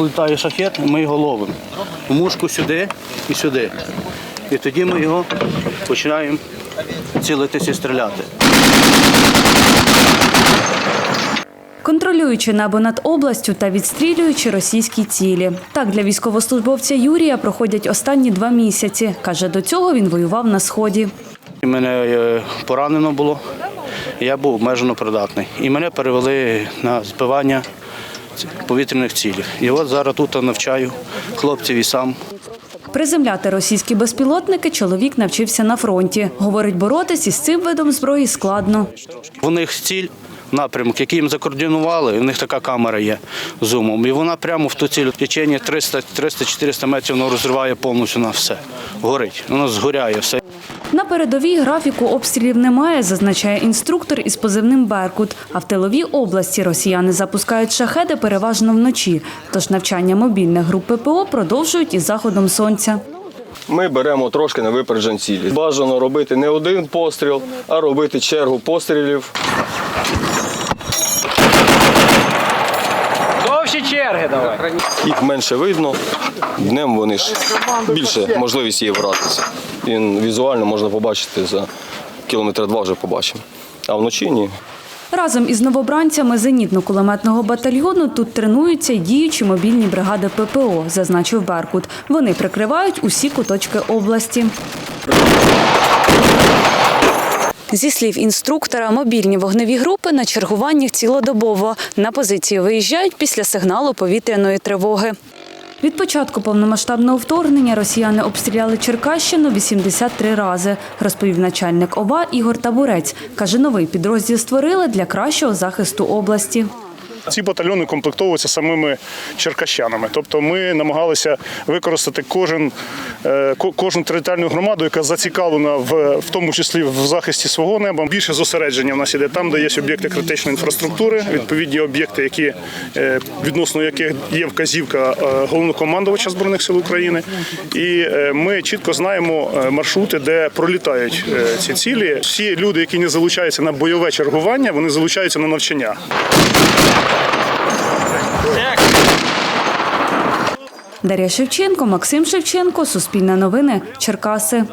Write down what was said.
Літає шахет, ми його ловимо. В мушку сюди і сюди. І тоді ми його починаємо цілитися і стріляти. Контролюючи небо над областю та відстрілюючи російські цілі. Так для військовослужбовця Юрія проходять останні два місяці. Каже, до цього він воював на сході. Мене е, поранено було, я був обмежено придатний. І мене перевели на збивання повітряних цілей. І от зараз тут навчаю хлопців і сам. Приземляти російські безпілотники чоловік навчився на фронті. Говорить, боротись із цим видом зброї складно. У них ціль, напрямок, який їм закоординували, у них така камера є зумом. І вона прямо в ту ціль в течение 300-400 метрів вона розриває повністю на все. Горить, воно згоряє все. На передовій графіку обстрілів немає, зазначає інструктор із позивним Беркут. А в тиловій області росіяни запускають шахеди переважно вночі. Тож навчання мобільних груп ППО продовжують із заходом сонця. Ми беремо трошки на випереджень цілі. Бажано робити не один постріл, а робити чергу пострілів. Довші черги давай. Їх менше видно. Днем вони ж більше можливість є вратися. Він візуально можна побачити за кілометр два вже побачимо. А вночі ні. Разом із новобранцями зенітно-кулеметного батальйону тут тренуються й діючі мобільні бригади ППО, зазначив Беркут. Вони прикривають усі куточки області. Зі слів інструктора, мобільні вогневі групи на чергуванні цілодобово. На позиції виїжджають після сигналу повітряної тривоги. Від початку повномасштабного вторгнення росіяни обстріляли Черкащину 83 рази, розповів начальник ОВА Ігор Табурець. Каже, новий підрозділ створили для кращого захисту області. Ці батальйони комплектовуються самими черкащанами. Тобто ми намагалися використати кожен, е, кожну територіальну громаду, яка зацікавлена в, в тому числі в захисті свого неба. Більше зосередження в нас іде там, де є об'єкти критичної інфраструктури, відповідні об'єкти, які е, відносно яких є вказівка е, головнокомандувача збройних сил України. І ми чітко знаємо маршрути, де пролітають ці цілі. Всі люди, які не залучаються на бойове чергування, вони залучаються на навчання. Дар'я Шевченко, Максим Шевченко, Суспільне новини, Черкаси.